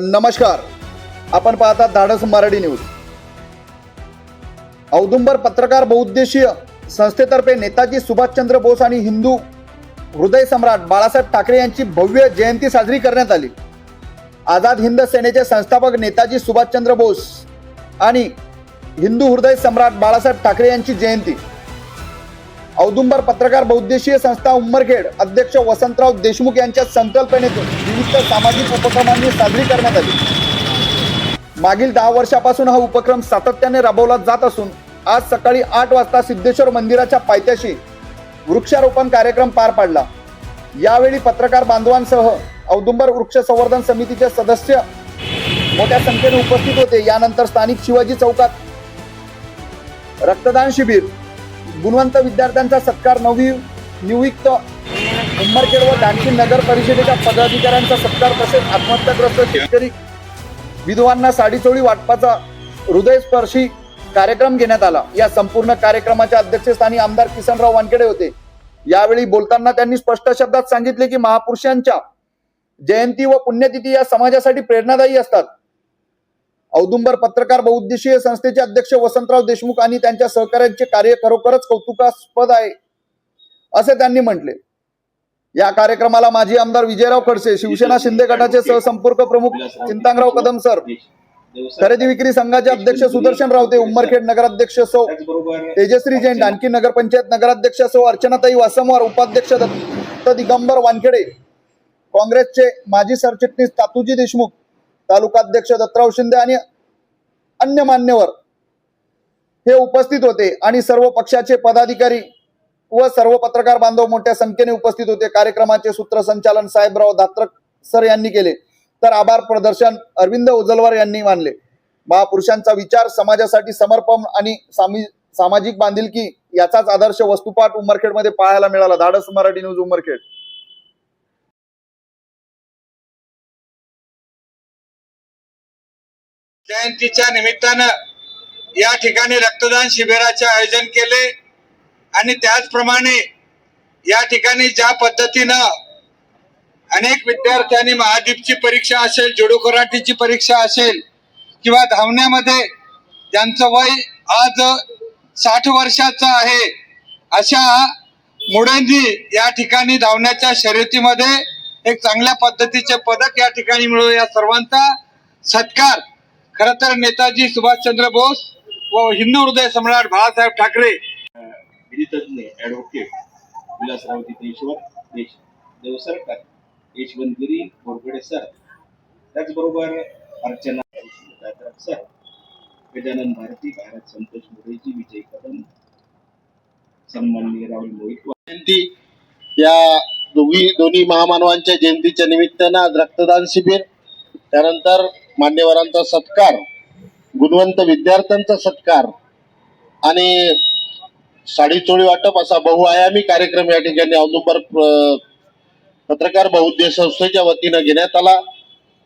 नमस्कार. आपण पाहतात धाडस मराठी न्यूज. औदुंबर पत्रकार बहुउद्देशीय संस्थेतर्फे नेताजी सुभाषचंद्र बोस आणि हिंदू हृदय सम्राट बाळासाहेब ठाकरे यांची भव्य जयंती साजरी करण्यात आली. आझाद हिंद सेनेचे संस्थापक नेताजी सुभाषचंद्र बोस आणि हिंदू हृदय सम्राट बाळासाहेब ठाकरे यांची जयंती. औदुंबर पत्रकार बहुद्देशीय संस्था उंमरखेड अध्यक्ष वसंतराव देशमुख यांच्या संकल्पनेतून विविध सामाजिक उपक्रमांनी साजरी करण्यात आली. मागील दहा वर्षापासून हा उपक्रम सातत्याने राबवला जात असून आज सकाळी आठ वाजता सिद्धेश्वर मंदिराच्या पायथ्याशी वृक्षारोपण कार्यक्रम पार पाडला. यावेळी पत्रकार बांधवांसह औदुंबर वृक्ष संवर्धन समितीचे सदस्य मोठ्या संख्येने उपस्थित होते. यानंतर स्थानिक शिवाजी चौकात रक्तदान शिबिर गुणवंत विद्यार्थ्यांचा सत्कार नवी नियुक्त उंमरखेड व डांगी नगर परिषदेच्या पदाधिकाऱ्यांचा सत्कार तसेच आत्महत्याग्रस्त शेतकरी विधवांना साडीचोळी वाटपाचा हृदयस्पर्शी कार्यक्रम घेण्यात आला. या संपूर्ण कार्यक्रमाच्या अध्यक्षस्थानी आमदार किसनराव वानखेडे होते. यावेळी बोलताना त्यांनी स्पष्ट शब्दात सांगितले की महापुरुषांच्या जयंती व पुण्यतिथी या समाजासाठी प्रेरणादायी असतात. औदुंबर पत्रकार बहुउद्देशीय संस्थेचे अध्यक्ष वसंतराव देशमुख आणि त्यांच्या सहकार्यांचे कार्य खरोखरच कौतुकास्पद आहे असे त्यांनी म्हटले. या कार्यक्रमाला माजी आमदार विजयराव खडसे शिवसेना शिंदे गटाचे सहसंपर्क प्रमुख चिंतांगराव कदम सर खरेदी विक्री संघाचे अध्यक्ष सुदर्शन रावते उम्मरखेड नगराध्यक्ष सौ तेजश्री जैन डानकी नगरपंचायत नगराध्यक्ष सौ अर्चनाताई वासमवार उपाध्यक्ष दत्त दिगंबर वानखेडे काँग्रेसचे माजी सरचिटणीस तातूजी देशमुख तालुकाध्यक्ष दत्तराव शिंदे आणि अन्य मान्यवर हे उपस्थित होते आणि सर्व पक्षाचे पदाधिकारी व सर्व पत्रकार बांधव मोठ्या संख्येने उपस्थित होते. कार्यक्रमाचे सूत्रसंचालन साहेबराव दात्रक सर यांनी केले. तर आभार प्रदर्शन अरविंद उजलवार यांनी मानले. महापुरुषांचा विचार समाजासाठी समर्पण आणि सामाजिक बांधिलकी याचाच आदर्श वस्तुपाठ उमरखेडमध्ये पाहायला मिळाला. धाडस मराठी न्यूज उमरखेड. जयंतीच्या निमित्तानं या ठिकाणी रक्तदान शिबिराचे आयोजन केले आणि त्याचप्रमाणे या ठिकाणी ज्या पद्धतीनं अनेक विद्यार्थ्यांनी महादीपची परीक्षा असेल जोडो कराटीची परीक्षा असेल किंवा धावण्यामध्ये ज्यांचं वय आज साठ वर्षाचं आहे अशा मुलांनी या ठिकाणी धावण्याच्या शर्यतीमध्ये एक चांगल्या पद्धतीचे पदक या ठिकाणी मिळू या सर्वांचा सत्कार. खर तर नेताजी सुभाषचंद्र बोस व हिंदू हृदय सम्राट बाळासाहेब ठाकरे. विधितज्ञ ॲडव्होकेट विलासराव तिथेश्वर देश देवसरकर यशवंतगिरी बोरगडे सर त्याचबरोबर अर्चना सर गजानन भारती भारत संतोष मुरेजी विजय कदम सन्माननीय राहुल मोहित जयंती या दोघी दोन्ही महामानवांच्या जयंतीच्या निमित्तानं आज रक्तदान शिबिर. त्यानंतर मान्यवरांचा सत्कार गुणवंत विद्यार्थ्यांचा सत्कार आणि साडीचोळी वाटप असा बहुआयामी कार्यक्रम या ठिकाणी औदुंबर पत्रकार बहुउद्देश संस्थेच्या वतीनं घेण्यात आला.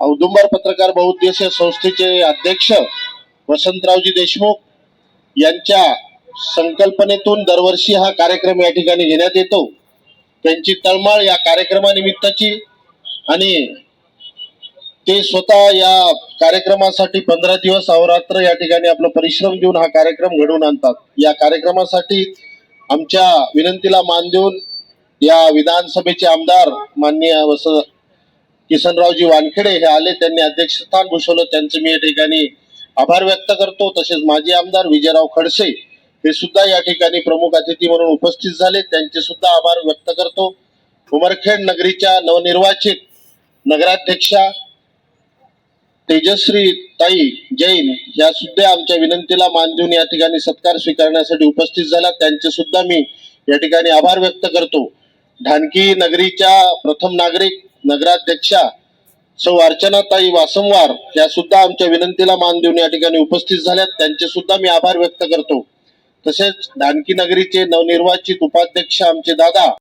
औदुंबर पत्रकार बहुउद्देश संस्थेचे अध्यक्ष वसंतरावजी देशमुख यांच्या संकल्पनेतून दरवर्षी हा कार्यक्रम या ठिकाणी घेण्यात येतो. त्यांची तळमळ या कार्यक्रमानिमित्ताची आणि ते स्वतः या कार्यक्रमासाठी पंधरा दिवस अहोरात्र या ठिकाणी आपला परिश्रम देऊन हा कार्यक्रम घडवून आणतात. या कार्यक्रमासाठी आमच्या विनंतीला मान देऊन या विधानसभेचे आमदार माननीय वस किसनरावजी वानखेडे हे आले त्यांनी अध्यक्षस्थान भूषवलं त्यांचं मी या ठिकाणी आभार व्यक्त करतो. तसेच माजी आमदार विजयराव खडसे हे सुद्धा या ठिकाणी प्रमुख अतिथी म्हणून उपस्थित झाले. त्यांचे सुद्धा आभार व्यक्त करतो. उमरखेड नगरीच्या नवनिर्वाचित नगराध्यक्षा तेजश्री ताई जैन या सुद्धा आमच्या विनंतीला मान देऊन या ठिकाणी सत्कार स्वीकारण्यासाठी उपस्थित झाल्या त्यांचे सुद्धा मी या ठिकाणी आभार व्यक्त करतो. ढानकी नगरीच्या प्रथम नागरिक नगराध्यक्षा सौ अर्चनाताई वासंवार या सुद्धा आमच्या विनंतीला मान देऊन या ठिकाणी उपस्थित झाल्यात. त्यांचे सुद्धा मी आभार व्यक्त करतो. तसेच ढानकी नगरीचे नवनिर्वाचित उपाध्यक्ष आमचे दादा